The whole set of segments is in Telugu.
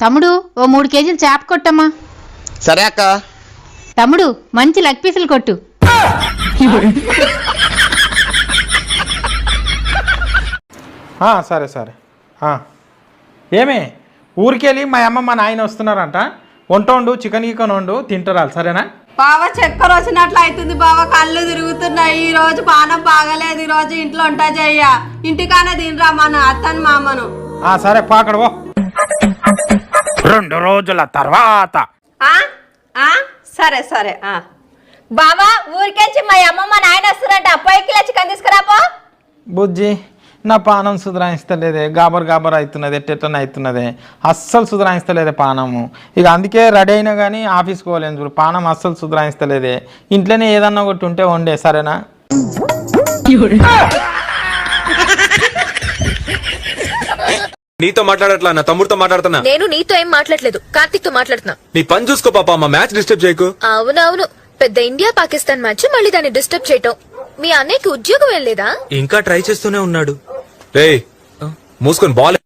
తమ్ముడు ఓ మూడు కేజీలు చేప కొట్టమ్మా. సరే అక్క. తమ్ముడు మంచి లెగ్ పీసులు కొట్టు. ఆ, సరే సరే. ఆ. ఏమే? ఊరికెళ్ళి మా అమ్మ మా నాయన వస్తున్నారంట. వంట వండు చికెన్ గికెన్ వండు తింటారాలు సరేనా? బావ చక్కెర వచ్చినట్లు అవుతుంది బావ. కళ్ళు తిరుగుతున్నాయి. ఈ రోజు పానం బాగలేదు. ఈ రోజు ఇంట్లో ఉంటా చెయ్య. ఇంటికానే తినరా మన అత్తని మామను. ఆ సరే పాకడవో రెండు రోజుల తర్వాత. ఆ? ఆ? సరే సరే ఆ. బావా ఊరికెంచి మా అమ్మ మా నాయన వస్తారంట అబ్బాయి కిలో చికెన్ తీసుకురాపో బుజ్జి నా పానం సుధరాయిస్తలేదే. గాబర్ గాబర్ అవుతున్నది ఎట్టెట్టన అవుతున్నది అస్సలు సుధరాయిస్తలేదే పానము. ఇక అందుకే రెడీ అయినా కానీ ఆఫీస్కి పోలేను చూడు. పానం అస్సలు సుధరాయిస్తలేదే. ఇంట్లోనే ఏదన్నా ఒకటి ఉంటే వండే సరేనా? నీతో మాట్లాడట్లా నా తమ్ముడితో మాట్లాడుతున్నా. నేను నీతో ఏం మాట్లాడలేదు కార్తిక్తో మాట్లాడుతున్నా. నీ పని చూసుకో పాప మా మ్యాచ్ డిస్టర్బ్ చేయకు. అవునవును పెద్ద ఇండియా పాకిస్తాన్ మ్యాచ్ మళ్ళీ దాన్ని డిస్టర్బ్ చేయటం. మీ అన్నయ్యకి ఉద్యోగం ఏం లేదా? ఇంకా ట్రై చేస్తూనే ఉన్నాడు. రే మూసుకొని బాల్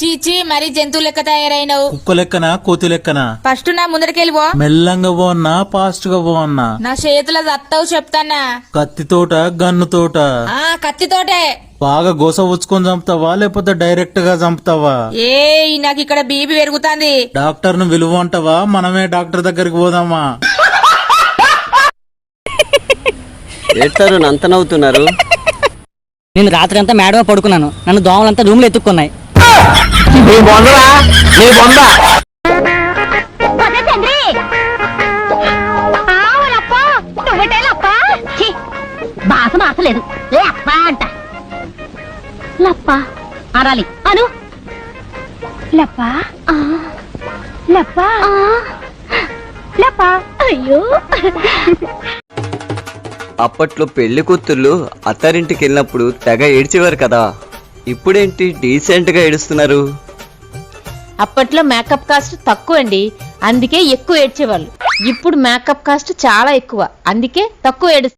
చీచి మరి జంతువు లెక్క తయారైనవు. కుక్క లెక్కన కోతి లెక్కన? ఫస్ట్ నా ముందరికెళ్ళిపో మెల్లంగా పోన్నా ఫాస్ట్గా పోన్నా నా చేతుల దత్తవు చెప్తానా? కత్తితోట గన్నుతోట ఆ కత్తితోటే బాగా గోస ఉచ్చుకొని చంపుతావా? లేకపోతే డైరెక్ట్గా చంపుతావా? ఏ నాకు ఇక్కడ బీపీ పెరుగుతాంది. డాక్టర్ను విలువ అంటావా? మనమే డాక్టర్ దగ్గరికి పోదామా? ఎట్టారు అంత నవ్వుతున్నారు. నేను రాత్రి అంతా మేడమే పడుకున్నాను. నన్ను దోమలంతా రూమ్లో ఎత్తుక్కున్నాయి. బాస అంట లప్ప. అనాలి అను. లప్ప? లప్ప? లప్ప? అయ్యో. అప్పట్లో పెళ్ళి కూతుర్లు అత్తారింటికి వెళ్ళినప్పుడు తెగ ఏడ్చేవారు కదా. ఇప్పుడేంటి డీసెంట్గా ఏడుస్తున్నారు? అప్పట్లో మేకప్ కాస్ట్ తక్కువ అండి అందుకే ఎక్కువ ఏడ్చేవాళ్ళు. ఇప్పుడు మేకప్ కాస్ట్ చాలా ఎక్కువ. అందుకే తక్కువ ఏడు